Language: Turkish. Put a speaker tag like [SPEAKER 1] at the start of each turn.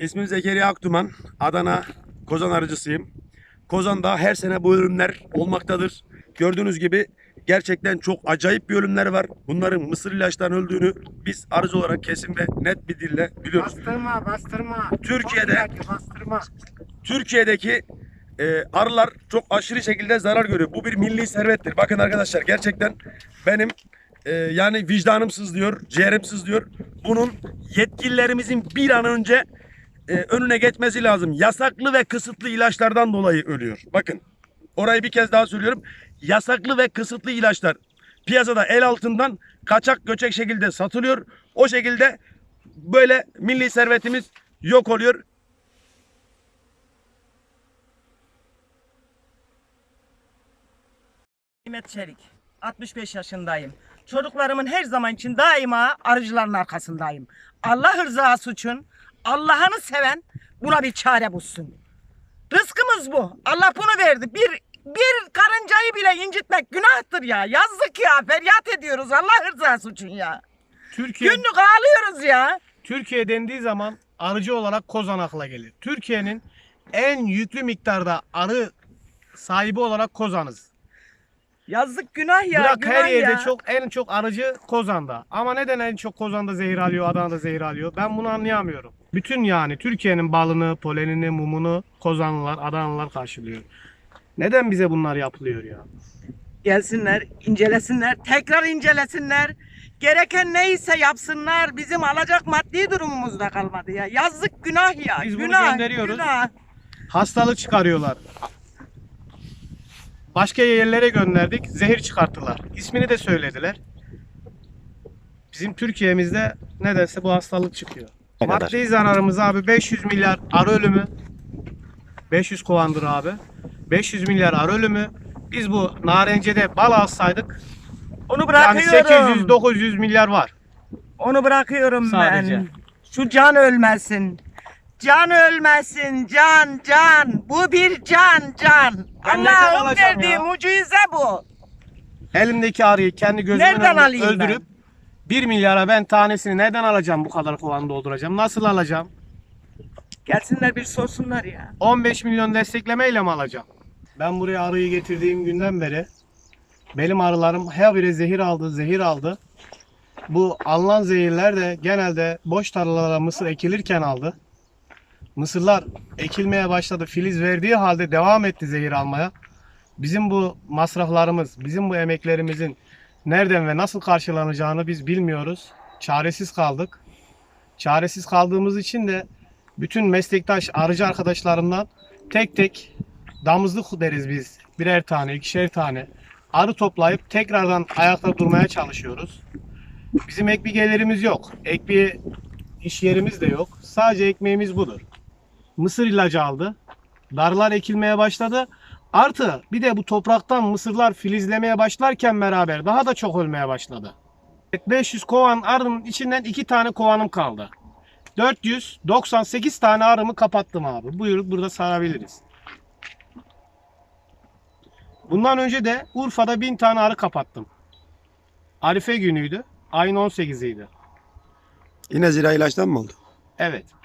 [SPEAKER 1] İsmim Zekeriya Aktuman. Adana Kozan arıcısıyım. Kozan'da her sene bu ölümler olmaktadır. Gördüğünüz gibi gerçekten çok acayip bir ölümler var. Bunların mısır ilaçtan öldüğünü biz arıcı olarak kesin ve net bir dille biliyoruz.
[SPEAKER 2] Bastırma, bastırma.
[SPEAKER 1] Türkiye'de-
[SPEAKER 2] bastırma.
[SPEAKER 1] Türkiye'deki e, arılar çok aşırı şekilde zarar görüyor. Bu bir milli servettir. Bakın arkadaşlar gerçekten benim e, yani vicdanım sızlıyor, ciğerim sızlıyor. Bunun yetkililerimizin bir an önce e, önüne geçmesi lazım. Yasaklı ve kısıtlı ilaçlardan dolayı ölüyor. Bakın orayı bir kez daha söylüyorum. Yasaklı ve kısıtlı ilaçlar piyasada el altından kaçak göçek şekilde satılıyor. O şekilde böyle milli servetimiz yok oluyor.
[SPEAKER 3] Mehmet Çelik. 65 yaşındayım. Çocuklarımın her zaman için daima arıcıların arkasındayım. Allah rızası için Allah'ını seven buna bir çare bulsun. Rızkımız bu. Allah bunu verdi. Bir bir karıncayı bile incitmek günahtır ya. Yazık ya. Feryat ediyoruz Allah rızası için ya.
[SPEAKER 4] Türkiye
[SPEAKER 3] Günlük ağlıyoruz ya.
[SPEAKER 4] Türkiye dendiği zaman arıcı olarak Kozan akla gelir. Türkiye'nin en yüklü miktarda arı sahibi olarak Kozan'ız.
[SPEAKER 3] Yazık günah ya.
[SPEAKER 4] Bırak
[SPEAKER 3] günah
[SPEAKER 4] her yerde
[SPEAKER 3] ya.
[SPEAKER 4] çok en çok arıcı Kozan'da. Ama neden en çok Kozan'da zehir alıyor, Adana'da zehir alıyor? Ben bunu anlayamıyorum. Bütün yani Türkiye'nin balını, polenini, mumunu Kozanlılar, Adanalılar karşılıyor. Neden bize bunlar yapılıyor ya?
[SPEAKER 3] gelsinler, incelesinler, tekrar incelesinler. Gereken neyse yapsınlar. Bizim alacak maddi durumumuz da kalmadı ya. Yazık günah ya.
[SPEAKER 4] Biz bunu
[SPEAKER 3] günah,
[SPEAKER 4] gönderiyoruz.
[SPEAKER 3] Günah.
[SPEAKER 4] Hastalık çıkarıyorlar. Başka yerlere gönderdik, zehir çıkarttılar. İsmini de söylediler. Bizim Türkiye'mizde nedense bu hastalık çıkıyor.
[SPEAKER 1] Ne kadar?
[SPEAKER 4] Maddi zararımız abi 500 milyar arı ölümü. 500 kovandır abi. 500 milyar arı ölümü. Biz bu narencede bal alsaydık
[SPEAKER 3] Onu
[SPEAKER 4] yani
[SPEAKER 3] bırakıyorum.
[SPEAKER 4] 800-900 milyar var.
[SPEAKER 3] Onu bırakıyorum
[SPEAKER 4] Sadece.
[SPEAKER 3] ben. Şu can ölmesin. Can ölmesin. Can, can. Bu bir can, can.
[SPEAKER 4] Ben nereden
[SPEAKER 3] Allah'ın
[SPEAKER 4] alacağım
[SPEAKER 3] verdiği
[SPEAKER 4] ya?
[SPEAKER 3] mucize bu.
[SPEAKER 4] Elimdeki arıyı kendi gözümün
[SPEAKER 3] Nereden
[SPEAKER 4] önünde
[SPEAKER 3] alayım
[SPEAKER 4] öldürüp 1 milyara ben tanesini nereden alacağım bu kadar kovan dolduracağım? Nasıl alacağım?
[SPEAKER 3] Gelsinler bir sorsunlar ya.
[SPEAKER 4] 15 milyon desteklemeyle mi alacağım? Ben buraya arıyı getirdiğim günden beri benim arılarım her biri zehir aldı, zehir aldı. Bu alınan zehirler de genelde boş tarlalara mısır ekilirken aldı. Mısırlar ekilmeye başladı, filiz verdiği halde devam etti zehir almaya. Bizim bu masraflarımız, bizim bu emeklerimizin nereden ve nasıl karşılanacağını biz bilmiyoruz. Çaresiz kaldık. Çaresiz kaldığımız için de bütün meslektaş arıcı arkadaşlarımdan tek tek damızlık deriz biz. Birer tane, ikişer tane arı toplayıp tekrardan ayakta durmaya çalışıyoruz. Bizim ek gelirimiz yok. Ek iş yerimiz de yok. Sadece ekmeğimiz budur. Mısır ilacı aldı. Darlar ekilmeye başladı. Artı bir de bu topraktan mısırlar filizlemeye başlarken beraber daha da çok ölmeye başladı. 500 kovan arının içinden 2 tane kovanım kaldı. 498 tane arımı kapattım abi. Buyurup burada sarabiliriz. Bundan önce de Urfa'da 1000 tane arı kapattım. Arife günüydü. Ayın 18'iydi.
[SPEAKER 1] Yine zira ilaçtan mı oldu?
[SPEAKER 4] Evet.